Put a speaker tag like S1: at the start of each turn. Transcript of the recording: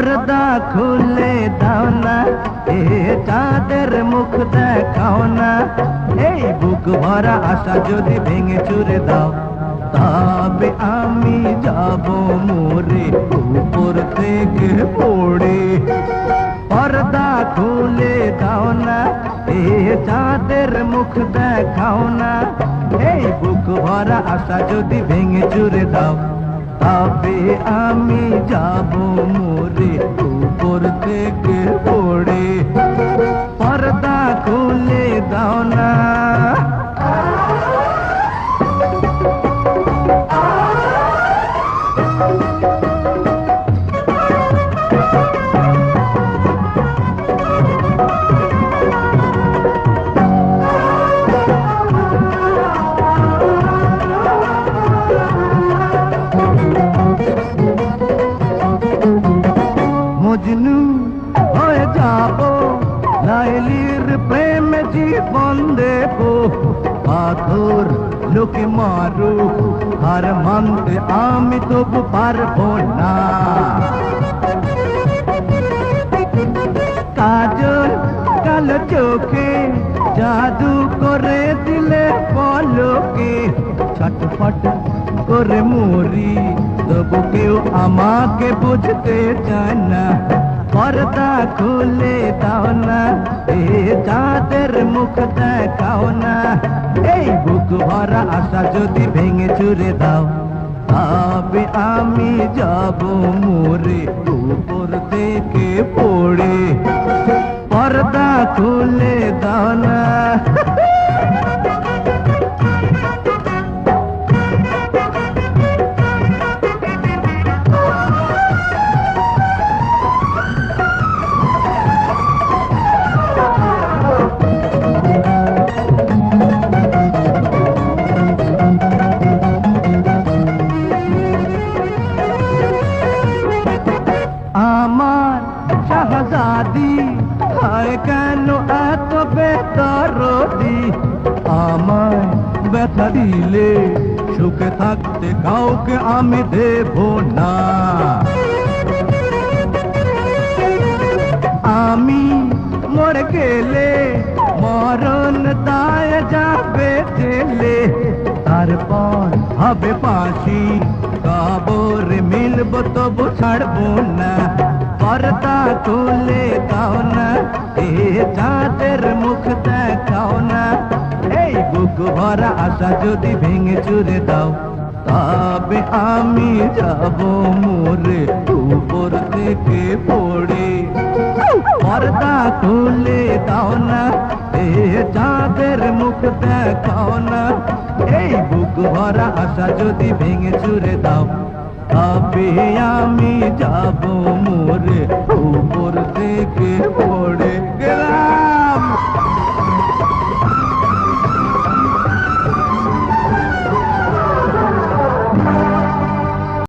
S1: পর্দা খুলে দাও না, এ চাঁদের মুখ দেখাও না। এই বুক ভরা আশা যদি ভেঙে চুরে দাও, তবে আমি যাব মোরে উপর থেকে পড়ে। পর্দা খুলে দাও না, এ চাঁদের মুখ দেখাও না। এই বুক ভরা আশা যদি ভেঙে চুরে দাও তবে আমি যাব মোরে উপর থেকে পড়ে। পর্দা খুলে দাও না। মজনু হয়ে যাব। লাইলির প্রেম জীবন দেব। পাথর লোকে মারু হার মানতে আমি তবু পারব না। কাজল কালো চোখে জাদু করে দিলে পলকে। ছটফট করে মরি তবু কেউ আমাকে বুঝতে চায় না। পর্দা খুলে দাও না, এ মুখ দেখাও না। এই বুক ভরা আশা যদি ভেঙে চুরে দাও, তবে আমি যাব মোরে উপর থেকে পড়ে। পর্দা খুলে দাও কেন এত বেতরদি আমায় ব্যথা দিলে সুখে থাকতে কাউকে আমি দেব না। আমি মরে গেলে মরণ দায় যাবে জেলে, তারপর হবে পাশি কবর মিলব তবু ছাড়বো না, পর্দা তুলে না এ চাঁদের মুখ দেখাও না। এই বুক ভরা আশা যদি ভেঙে চুরে দাও, তবে আমি যাব মোরে উপর থেকে পড়ে। পর্দা খুলে দাও না, এ চাঁদের মুখ দেখাও না। এই বুক ভরা আশা যদি ভেঙে চুরে দাও, তবে আমি যাব মোরে উপর থেকে পড়ে গেলাম।